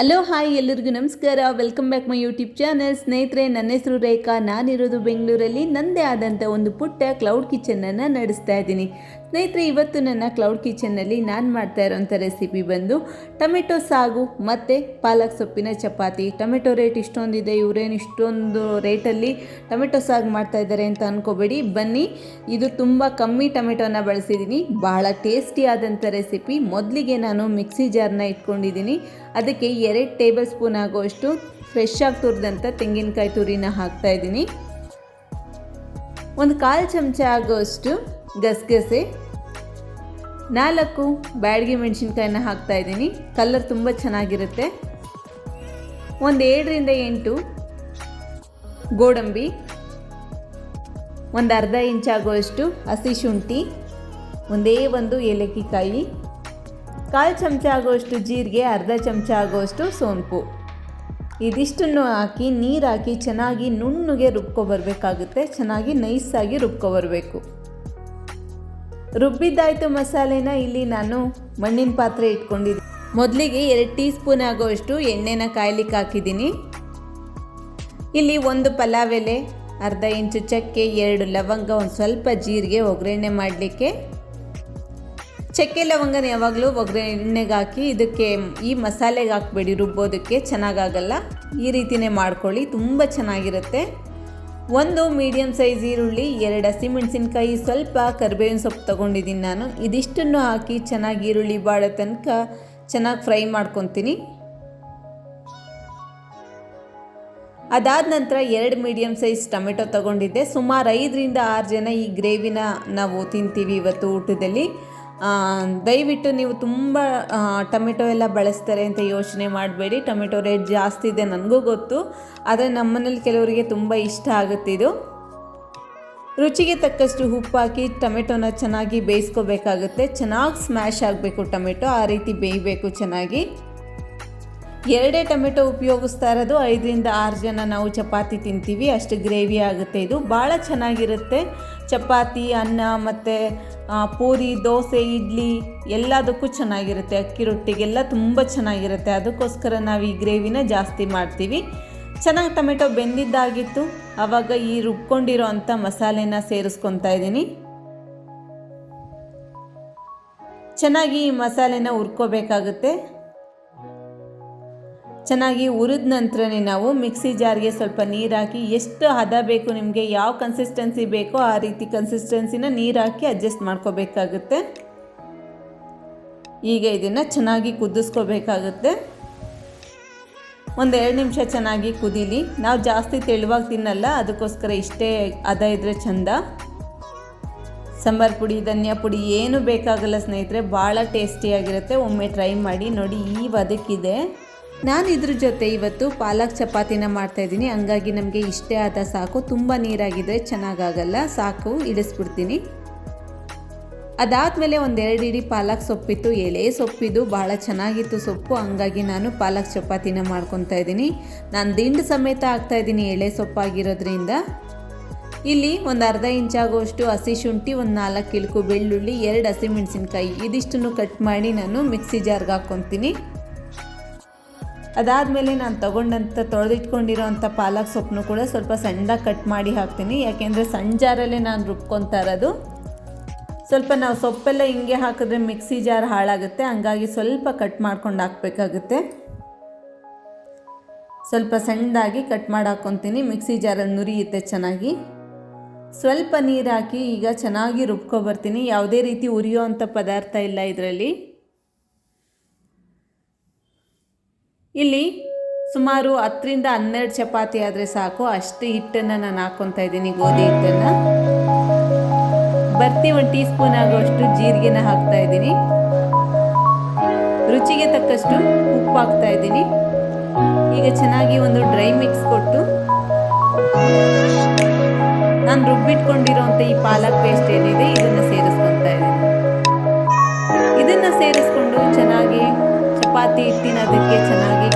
Hello hi ಎಲ್ಲರಿಗೂ ನಮಸ್ಕಾರ. Welcome back my YouTube channel ಸ್ನೇಹಿತರೆ, ನನ್ನ ಹೆಸರು ರೇಖಾ. ನಾನಿರೋದು ಬೆಂಗಳೂರಲ್ಲಿ. ನನ್ನದೇ ಆದಂಥ ಒಂದು ಪುಟ್ಟ ಕ್ಲೌಡ್ ಕಿಚನನ್ನು ನಡೆಸ್ತಾ ಇದ್ದೀನಿ. ಸ್ನೇಹಿತರೆ, ಇವತ್ತು ನನ್ನ ಕ್ಲೌಡ್ ಕಿಚನ್ನಲ್ಲಿ ನಾನು ಮಾಡ್ತಾ ಇರೋಂಥ ರೆಸಿಪಿ ಬಂದು ಟೊಮೆಟೊ ಸಾಗು ಮತ್ತು ಪಾಲಕ್ ಸೊಪ್ಪಿನ ಚಪಾತಿ. ಟೊಮೆಟೊ ರೇಟ್ ಇಷ್ಟೊಂದಿದೆ, ಇವರೇನು ಇಷ್ಟೊಂದು ರೇಟಲ್ಲಿ ಟೊಮೆಟೊ ಸಾಗು ಮಾಡ್ತಾ ಇದ್ದಾರೆ ಅಂತ ಅಂದ್ಕೋಬೇಡಿ ಬನ್ನಿ, ಇದು ತುಂಬ ಕಮ್ಮಿ ಟೊಮೆಟೊನ ಬಳಸಿದ್ದೀನಿ. ಬಹಳ ಟೇಸ್ಟಿ ಆದಂಥ ರೆಸಿಪಿ ಮೊದಲಿಗೆ ನಾನು ಮಿಕ್ಸಿ ಜಾರ್ನ ಇಟ್ಕೊಂಡಿದ್ದೀನಿ. ಅದಕ್ಕೆ ಎರಡು ಟೇಬಲ್ ಸ್ಪೂನ್ ಆಗುವಷ್ಟು ಫ್ರೆಶ್ ಆಗಿ ತುರಿದಂಥ ತೆಂಗಿನಕಾಯಿ ತುರಿನ ಹಾಕ್ತಾ ಇದ್ದೀನಿ. ಒಂದು ಕಾಲು ಚಮಚ ಆಗುವಷ್ಟು ಗಸಗಸೆ. ನಾಲ್ಕು ಬ್ಯಾಡಗಿ ಮೆಣಸಿನ್ಕಾಯಿನ ಹಾಕ್ತಾ ಇದ್ದೀನಿ. ಕಲರ್ ತುಂಬ ಚೆನ್ನಾಗಿರುತ್ತೆ. ಒಂದು ಏಳರಿಂದ ಎಂಟು ಗೋಡಂಬಿ. ಒಂದು ಅರ್ಧ ಇಂಚ್ ಆಗುವಷ್ಟು ಹಸಿ ಶುಂಠಿ. ಒಂದೇ ಒಂದು ಏಲಕ್ಕಿಕಾಯಿ. ಕಾಲು ಚಮಚ ಆಗುವಷ್ಟು ಜೀರಿಗೆ, ಅರ್ಧ ಚಮಚ ಆಗುವಷ್ಟು ಸೋಂಪು. ಇದಿಷ್ಟನ್ನು ಹಾಕಿ, ನೀರು ಹಾಕಿ ಚೆನ್ನಾಗಿ ನುಣ್ಣಗೆ ರುಬ್ಕೊಬರ್ಬೇಕಾಗುತ್ತೆ ಚೆನ್ನಾಗಿ ನೈಸಾಗಿ ರುಬ್ಕೊಬರ್ಬೇಕು ರುಬ್ಬಿದ್ದಾಯ್ತು ಮಸಾಲೆನ ಇಲ್ಲಿ ನಾನು ಮಣ್ಣಿನ ಪಾತ್ರೆ ಇಟ್ಕೊಂಡಿದ್ದೀನಿ ಮೊದಲಿಗೆ ಎರಡು ಟೀ ಸ್ಪೂನ್ ಆಗುವಷ್ಟು ಎಣ್ಣೆನ ಕಾಯ್ಲಿಕ್ಕೆ ಹಾಕಿದ್ದೀನಿ. ಇಲ್ಲಿ ಒಂದು ಪಲಾವ್ ಎಲೆ ಅರ್ಧ ಇಂಚು ಚಕ್ಕೆ, ಎರಡು ಲವಂಗ, ಒಂದು ಸ್ವಲ್ಪ ಜೀರಿಗೆ ಒಗ್ಗರಣೆ ಮಾಡಲಿಕ್ಕೆ. ಚಕ್ಕೆ ಲವಂಗನ ಯಾವಾಗಲೂ ಒಗ್ಗರಣೆಗೆ ಹಾಕಿ ಇದಕ್ಕೆ ಈ ಮಸಾಲೆಗೆ ಹಾಕ್ಬೇಡಿ, ರುಬ್ಬೋದಕ್ಕೆ ಚೆನ್ನಾಗಾಗಲ್ಲ. ಈ ರೀತಿಯೇ ಮಾಡ್ಕೊಳ್ಳಿ, ತುಂಬ ಚೆನ್ನಾಗಿರುತ್ತೆ. ಒಂದು ಮೀಡಿಯಮ್ ಸೈಜ್ ಈರುಳ್ಳಿ, ಎರಡು ಹಸಿಮೆಣಸಿನ್ಕಾಯಿ, ಸ್ವಲ್ಪ ಕರಿಬೇವಿನ ಸೊಪ್ಪು ತೊಗೊಂಡಿದ್ದೀನಿ ನಾನು. ಇದಿಷ್ಟನ್ನು ಹಾಕಿ ಚೆನ್ನಾಗಿ ಈರುಳ್ಳಿ ಬಾಡೋ ತನಕ ಚೆನ್ನಾಗಿ ಫ್ರೈ ಮಾಡ್ಕೊತೀನಿ. ಅದಾದ ನಂತರ ಎರಡು ಮೀಡಿಯಮ್ ಸೈಜ್ ಟೊಮೆಟೊ ತೊಗೊಂಡಿದ್ದೆ. ಸುಮಾರು ಐದರಿಂದ ಆರು ಜನ ಈ ಗ್ರೇವಿನ ನಾವು ತಿಂತೀವಿ ಇವತ್ತು ಊಟದಲ್ಲಿ. ದಯವಿಟ್ಟು ನೀವು ತುಂಬ ಟೊಮೆಟೊ ಎಲ್ಲ ಬಳಸ್ತಾರೆ ಅಂತ ಯೋಚನೆ ಮಾಡಬೇಡಿ. ಟೊಮೆಟೊ ರೇಟ್ ಜಾಸ್ತಿ ಇದೆ ನನಗೂ ಗೊತ್ತು, ಆದರೆ ನಮ್ಮನೇಲಿ ಕೆಲವರಿಗೆ ತುಂಬ ಇಷ್ಟ ಆಗುತ್ತೆ ಇದು. ರುಚಿಗೆ ತಕ್ಕಷ್ಟು ಉಪ್ಪು ಹಾಕಿ ಟೊಮೆಟೊನ ಚೆನ್ನಾಗಿ ಬೇಯಿಸ್ಕೋಬೇಕಾಗುತ್ತೆ. ಚೆನ್ನಾಗಿ ಸ್ಮ್ಯಾಶ್ ಆಗಬೇಕು ಟೊಮೆಟೊ, ಆ ರೀತಿ ಬೇಯಬೇಕು ಚೆನ್ನಾಗಿ. ಎರಡೇ ಟೊಮೆಟೊ ಉಪಯೋಗಿಸ್ತಾ ಇರೋದು ಐದರಿಂದ ಆರು ಜನ ನಾವು ಚಪಾತಿ ತಿಂತೀವಿ, ಅಷ್ಟು ಗ್ರೇವಿ ಆಗುತ್ತೆ ಇದು. ಭಾಳ ಚೆನ್ನಾಗಿರುತ್ತೆ. ಚಪಾತಿ, ಅನ್ನ ಮತ್ತು ಪೂರಿ, ದೋಸೆ, ಇಡ್ಲಿ ಎಲ್ಲದಕ್ಕೂ ಚೆನ್ನಾಗಿರುತ್ತೆ. ಅಕ್ಕಿ ರೊಟ್ಟಿಗೆಲ್ಲ ತುಂಬ ಚೆನ್ನಾಗಿರುತ್ತೆ. ಅದಕ್ಕೋಸ್ಕರ ನಾವು ಈ ಗ್ರೇವಿನ ಜಾಸ್ತಿ ಮಾಡ್ತೀವಿ. ಚೆನ್ನಾಗಿ ಟೊಮೆಟೊ ಬೆಂದಿದ್ದಾಗಿತ್ತು. ಆವಾಗ ಈ ರುಬ್ಕೊಂಡಿರೋ ಅಂಥ ಮಸಾಲೆನ ಸೇರಿಸ್ಕೊತಾ ಇದ್ದೀನಿ. ಚೆನ್ನಾಗಿ ಈ ಮಸಾಲೆನ ಹುರ್ಕೋಬೇಕಾಗುತ್ತೆ. ಚೆನ್ನಾಗಿ ಹುರಿದ ನಂತರನೇ ನಾವು ಮಿಕ್ಸಿ ಜಾರ್ಗೆ ಸ್ವಲ್ಪ ನೀರು ಹಾಕಿ ಎಷ್ಟು ಹದ ಬೇಕು ನಿಮಗೆ, ಯಾವ ಕನ್ಸಿಸ್ಟೆನ್ಸಿ ಬೇಕೋ ಆ ರೀತಿ ಕನ್ಸಿಸ್ಟೆನ್ಸಿನ ನೀರು ಹಾಕಿ ಅಡ್ಜಸ್ಟ್ ಮಾಡ್ಕೋಬೇಕಾಗುತ್ತೆ. ಈಗ ಇದನ್ನು ಚೆನ್ನಾಗಿ ಕುದಿಸ್ಕೋಬೇಕಾಗುತ್ತೆ. ಒಂದು ಎರಡು ನಿಮಿಷ ಚೆನ್ನಾಗಿ ಕುದೀಲಿ. ನಾವು ಜಾಸ್ತಿ ತೆಳುವಾಗಿ ತಿನ್ನಲ್ಲ, ಅದಕ್ಕೋಸ್ಕರ ಇಷ್ಟೇ ಹದ ಇದ್ದರೆ ಚಂದ. ಸಾಂಬಾರು ಪುಡಿ, ಧನಿಯಾ ಪುಡಿ ಏನು ಬೇಕಾಗಲ್ಲ ಸ್ನೇಹಿತರೆ, ಭಾಳ ಟೇಸ್ಟಿಯಾಗಿರುತ್ತೆ ಒಮ್ಮೆ ಟ್ರೈ ಮಾಡಿ ನೋಡಿ ಈ ವದಕ್ಕಿದೆ. ನಾನು ಇದ್ರ ಜೊತೆ ಇವತ್ತು ಪಾಲಕ್ ಚಪಾತಿನ ಮಾಡ್ತಾಯಿದ್ದೀನಿ ಹಂಗಾಗಿ ನಮಗೆ ಇಷ್ಟೇ ಆದ ಸಾಕು. ತುಂಬ ನೀರಾಗಿದ್ರೆ ಚೆನ್ನಾಗಾಗಲ್ಲ. ಸಾಕು, ಇಳಿಸ್ಬಿಡ್ತೀನಿ. ಅದಾದಮೇಲೆ ಒಂದೆರಡು ಇಡೀ ಪಾಲಕ್ ಸೊಪ್ಪಿತ್ತು ಎಳೆ ಸೊಪ್ಪಿದು ಭಾಳ ಚೆನ್ನಾಗಿತ್ತು ಸೊಪ್ಪು. ಹಂಗಾಗಿ ನಾನು ಪಾಲಕ್ ಚಪಾತಿನ ಮಾಡ್ಕೊತಾ ಇದ್ದೀನಿ. ನಾನು ದಿಂಡು ಸಮೇತ ಹಾಕ್ತಾಯಿದ್ದೀನಿ ಎಳೆ ಸೊಪ್ಪಾಗಿರೋದ್ರಿಂದ. ಇಲ್ಲಿ ಒಂದು ಅರ್ಧ ಇಂಚಾಗುವಷ್ಟು ಹಸಿ ಶುಂಠಿ, ಒಂದು ನಾಲ್ಕು ಇಳ್ಕು ಬೆಳ್ಳುಳ್ಳಿ, ಎರಡು ಹಸಿಮೆಣಸಿನ್ಕಾಯಿ ಇದಿಷ್ಟನ್ನು ಕಟ್ ಮಾಡಿ ನಾನು ಮಿಕ್ಸಿ ಜಾರ್ಗೆ ಹಾಕ್ಕೊತೀನಿ. ಅದಾದಮೇಲೆ ನಾನು ತೊಗೊಂಡಂಥ ತೊಳೆದಿಟ್ಕೊಂಡಿರೋ ಅಂಥ ಪಾಲಕ್ ಸೊಪ್ಪನ್ನು ಕೂಡ ಸ್ವಲ್ಪ ಸಣ್ಣದಾಗಿ ಕಟ್ ಮಾಡಿ ಹಾಕ್ತೀನಿ. ಯಾಕೆಂದರೆ ಸಣ್ಣ ಜಾರಲ್ಲೇ ನಾನು ರುಬ್ಕೊತಾ ಇರೋದು. ಸ್ವಲ್ಪ ನಾವು ಸೊಪ್ಪೆಲ್ಲ ಹಿಂಗೆ ಹಾಕಿದ್ರೆ ಮಿಕ್ಸಿ ಜಾರ್ ಹಾಳಾಗುತ್ತೆ. ಹಂಗಾಗಿ ಸ್ವಲ್ಪ ಕಟ್ ಮಾಡ್ಕೊಂಡು ಹಾಕಬೇಕಾಗುತ್ತೆ. ಸ್ವಲ್ಪ ಸಣ್ಣದಾಗಿ ಕಟ್ ಮಾಡಿ ಹಾಕ್ಕೊತೀನಿ ಮಿಕ್ಸಿ ಜಾರಲ್ಲಿ ನುರಿಯುತ್ತೆ ಚೆನ್ನಾಗಿ. ಸ್ವಲ್ಪ ನೀರು ಹಾಕಿ ಈಗ ಚೆನ್ನಾಗಿ ರುಬ್ಕೊಬರ್ತೀನಿ ಯಾವುದೇ ರೀತಿ ಉರಿಯೋ ಅಂಥ ಪದಾರ್ಥ ಇಲ್ಲ ಇದರಲ್ಲಿ. ಇಲ್ಲಿ ಸುಮಾರು ಹತ್ತರಿಂದ ಹನ್ನೆರಡು ಚಪಾತಿ ಆದರೆ ಸಾಕು. ಅಷ್ಟು ಹಿಟ್ಟನ್ನು ನಾನು ಹಾಕ್ಕೊತಾ ಇದ್ದೀನಿ, ಗೋಧಿ ಹಿಟ್ಟನ್ನು. ಬರ್ತಿ ಒಂದು ಟೀ ಸ್ಪೂನ್ ಆಗುವಷ್ಟು ಜೀರಿಗೆನ ಹಾಕ್ತಾ ಇದ್ದೀನಿ. ರುಚಿಗೆ ತಕ್ಕಷ್ಟು ಉಪ್ಪು ಹಾಕ್ತಾ ಇದ್ದೀನಿ. ಈಗ ಚೆನ್ನಾಗಿ ಒಂದು ಡ್ರೈ ಮಿಕ್ಸ್ ಕೊಟ್ಟು ನಾನು ರುಬ್ಬಿಟ್ಕೊಂಡಿರೋಂಥ ಈ ಪಾಲಕ್ ಪೇಸ್ಟ್ ಏನಿದೆ, ಇದನ್ನು ಸೇರಿಸ್ಕೊತಾ ಇದ್ದೀನಿ. ಇದನ್ನು ಸೇರಿಸ್ಕೊಂಡು ಚೆನ್ನಾಗಿ ಚಪಾತಿ ಹಿಟ್ಟಿನ ಅದಕ್ಕೆ ಚೆನ್ನಾಗಿ